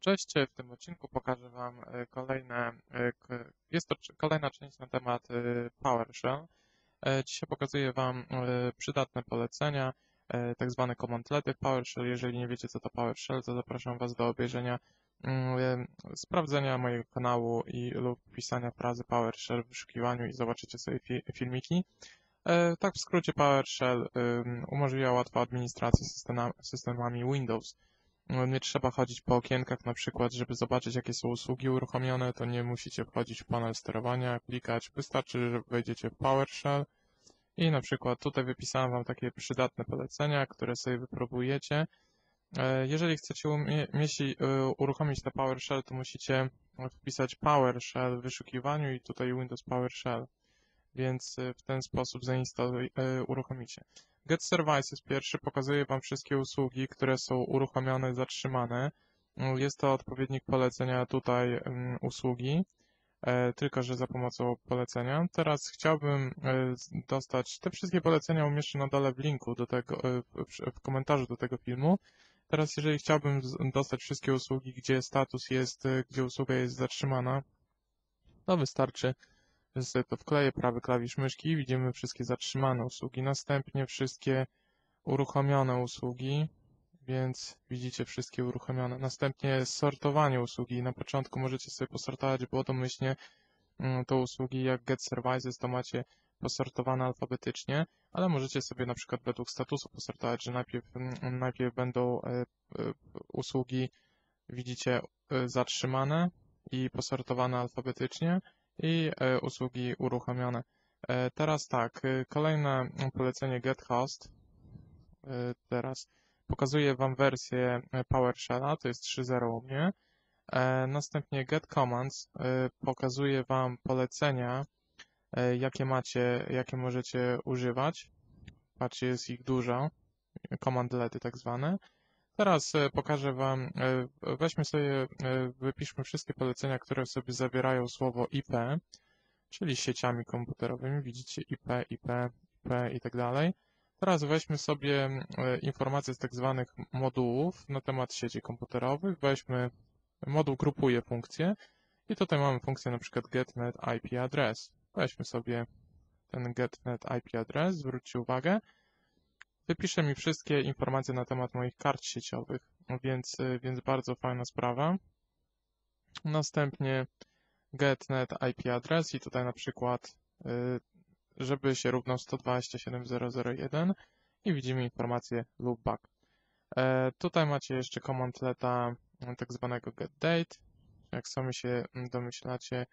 Cześć, w tym odcinku pokażę Wam e, kolejne, e, jest to kolejna część na temat e, PowerShell. Dzisiaj pokazuję Wam przydatne polecenia, tak zwane commandlety w PowerShell. Jeżeli nie wiecie co to PowerShell, to zapraszam Was do obejrzenia, mm, sprawdzenia mojego kanału i lub wpisania frazy PowerShell w wyszukiwaniu i zobaczycie sobie fi filmiki. Tak w skrócie PowerShell umożliwia łatwą administrację systema- systemami Windows. No, Nie trzeba chodzić po okienkach na przykład, żeby zobaczyć jakie są usługi uruchomione, to nie musicie wchodzić w panel sterowania, klikać. Wystarczy, że wejdziecie w PowerShell i na przykład tutaj wypisałem Wam takie przydatne polecenia, które sobie wypróbujecie. E, Jeżeli chcecie e, uruchomić te PowerShell, to musicie wpisać PowerShell w wyszukiwaniu i tutaj Windows PowerShell, więc e, w ten sposób zainstaluj, e, uruchomicie. Get Services pierwszy pokazuje Wam wszystkie usługi, które są uruchomione, zatrzymane. Mm, Jest to odpowiednik polecenia tutaj mm, usługi, e, tylko że za pomocą polecenia. Teraz chciałbym e, dostać, te wszystkie polecenia umieszczę na dole w linku do tego, e, w, komentarzu do tego filmu. Teraz jeżeli chciałbym dostać wszystkie usługi, gdzie status jest, e, gdzie usługa jest zatrzymana, to wystarczy, że sobie to wkleję prawy klawisz myszki i widzimy wszystkie zatrzymane usługi. Następnie wszystkie uruchomione usługi, więc widzicie wszystkie uruchomione. Następnie sortowanie usługi. Na początku możecie sobie posortować, bo domyślnie mm, to usługi jak Get Services to macie posortowane alfabetycznie, ale możecie sobie na przykład według statusu posortować, że najpierw, mm, najpierw będą e, e, usługi, widzicie, e, zatrzymane i posortowane alfabetycznie i e, usługi uruchomione. E, Teraz tak, e, kolejne polecenie Get Host. E, Teraz pokazuję Wam wersję PowerShella, to jest 3.0 u mnie. Następnie Get Commands e, pokazuje Wam polecenia, jakie macie, jakie możecie używać. Patrzcie, jest ich dużo, komandlety tak zwane. Teraz e, pokażę Wam, e, weźmy sobie, e, wypiszmy wszystkie polecenia, które sobie zawierają słowo IP, czyli sieciami komputerowymi. Widzicie IP, IP, IP i tak dalej. Teraz weźmy sobie e, informacje z tak zwanych modułów na temat sieci komputerowych. Weźmy, moduł grupuje funkcje i tutaj mamy funkcję na przykład getnet IP address. Weźmy sobie ten getnet IP address, zwróćcie uwagę. Wypisze mi wszystkie informacje na temat moich kart sieciowych, więc, y, więc bardzo fajna sprawa. Następnie getnet IP address i tutaj na przykład, y, żeby się równał 127.0.0.1 i widzimy informację loopback. E, Tutaj macie jeszcze commandleta m, tak zwanego getDate. Jak sami się m, domyślacie,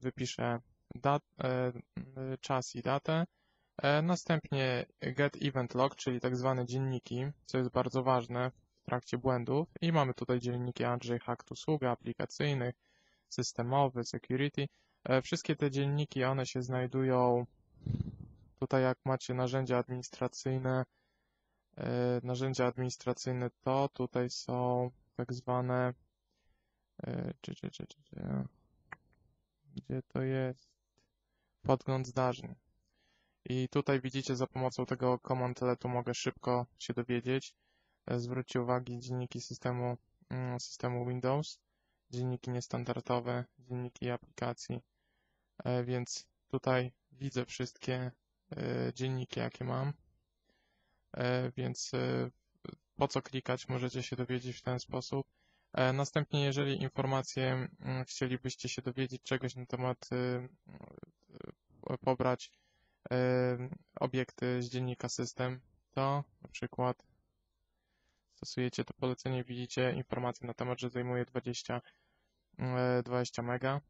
wypiszę dat, czas i datę. E, Następnie get event log, czyli tak zwane dzienniki, co jest bardzo ważne w trakcie błędów. I mamy tutaj dzienniki Andrzej Hack usługa aplikacyjnych, systemowy, security. E, Wszystkie te dzienniki, one się znajdują tutaj jak macie narzędzia administracyjne, e, narzędzia administracyjne to tutaj są tak zwane czy, czy, czy, czy, gdzie to jest? Podgląd zdarzeń. I tutaj widzicie, za pomocą tego commandletu mogę szybko się dowiedzieć. E, Zwróćcie uwagę, dzienniki systemu, mm, systemu Windows, dzienniki niestandardowe, dzienniki aplikacji, E, więc tutaj widzę wszystkie e, dzienniki, jakie mam, więc po co klikać, możecie się dowiedzieć w ten sposób. Następnie, jeżeli informacje mm, chcielibyście się dowiedzieć czegoś na temat, pobrać obiekty z dziennika system, to na przykład stosujecie to polecenie, widzicie informację na temat, że zajmuje 20, e, 20 mega.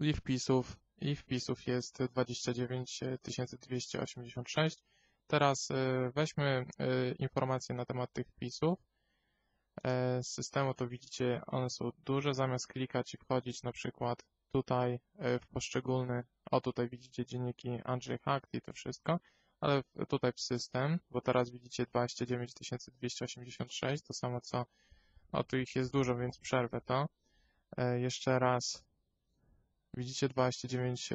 I wpisów, i wpisów jest 29 286. Teraz e, weźmy e, informacje na temat tych wpisów. E, z systemu, to widzicie, one są duże, zamiast klikać i wchodzić na przykład tutaj e, w poszczególny, o tutaj widzicie dzienniki Andrzej Hack i to wszystko, ale tutaj w system, bo teraz widzicie 29 286, to samo co, o tu ich jest dużo, więc przerwę to. E, Jeszcze raz, widzicie 29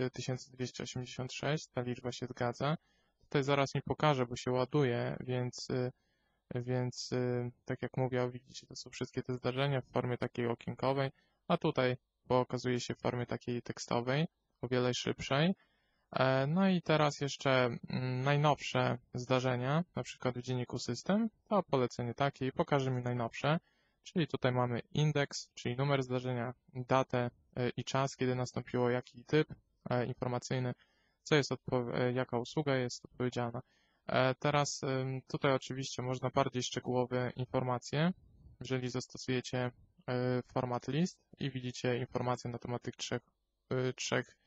286, ta liczba się zgadza. Tutaj zaraz mi pokaże, bo się ładuje, więc Więc tak jak mówię, widzicie, to są wszystkie te zdarzenia w formie takiej okienkowej, a tutaj pokazuje się w formie takiej tekstowej, o wiele szybszej. E, No i teraz jeszcze mm, najnowsze zdarzenia, na przykład w dzienniku system, to polecenie takie i pokaże mi najnowsze, czyli tutaj mamy indeks, czyli numer zdarzenia, datę e, i czas, kiedy nastąpiło, jaki typ e, informacyjny, co jest jaka usługa jest odpowiedzialna. Teraz tutaj oczywiście można bardziej szczegółowe informacje, jeżeli zastosujecie format list i widzicie informacje na temat tych trzech, y, trzech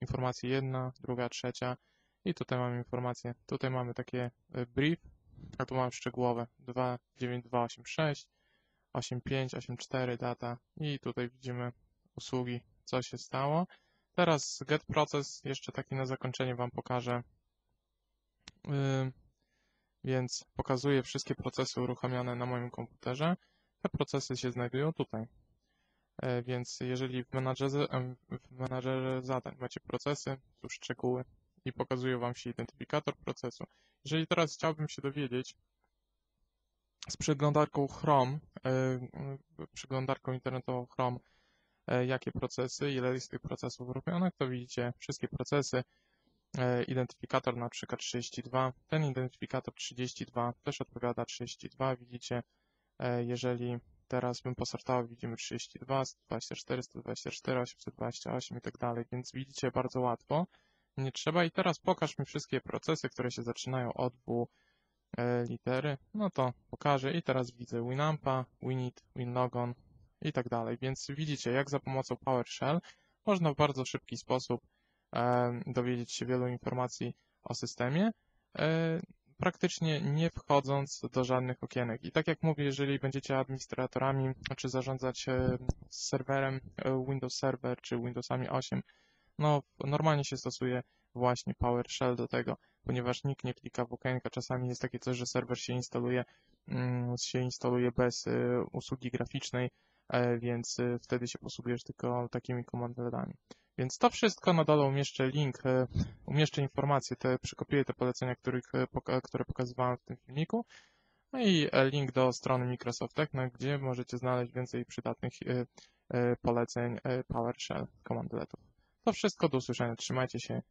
informacji, jedna, druga, trzecia i tutaj mamy informacje, tutaj mamy takie y, brief, a tu mamy szczegółowe 29286, 85, 84 data i tutaj widzimy usługi, co się stało. Teraz get process, jeszcze taki na zakończenie Wam pokażę. Więc pokazuję wszystkie procesy uruchamiane na moim komputerze. Te procesy się znajdują tutaj. E, Więc jeżeli w menadżerze, w menadżerze zadań macie procesy, tu szczegóły i pokazuje Wam się identyfikator procesu. Jeżeli teraz chciałbym się dowiedzieć z przeglądarką Chrome, e, przeglądarką internetową Chrome, e, jakie procesy, ile jest tych procesów robionych, to widzicie wszystkie procesy, identyfikator na przykład 32, ten identyfikator 32 też odpowiada 32, widzicie, jeżeli teraz bym posortował, widzimy 32, 124, 124, 828 i tak dalej, więc widzicie bardzo łatwo, nie trzeba. I teraz pokaż mi wszystkie procesy, które się zaczynają od W e, litery, no to pokażę. I teraz widzę Winampa, Winit, Winlogon i tak dalej, więc widzicie jak za pomocą PowerShell można w bardzo szybki sposób e, dowiedzieć się wielu informacji o systemie, e, praktycznie nie wchodząc do żadnych okienek. I tak jak mówię, jeżeli będziecie administratorami, czy zarządzać e, serwerem e, Windows Server, czy Windowsami 8, no normalnie się stosuje właśnie PowerShell do tego, ponieważ nikt nie klika w okienka. Czasami jest takie coś, że serwer się instaluje, mm, się instaluje bez e, usługi graficznej, więc e, wtedy się posługujesz tylko takimi komandami. Więc to wszystko na dole umieszczę link, e, umieszczę informacje, te, przykopiuję te polecenia, których, e, które pokazywałem w tym filmiku. No i e, link do strony Microsoft Techno, gdzie możecie znaleźć więcej przydatnych e, e, poleceń e, PowerShell komandletów. To wszystko, do usłyszenia, trzymajcie się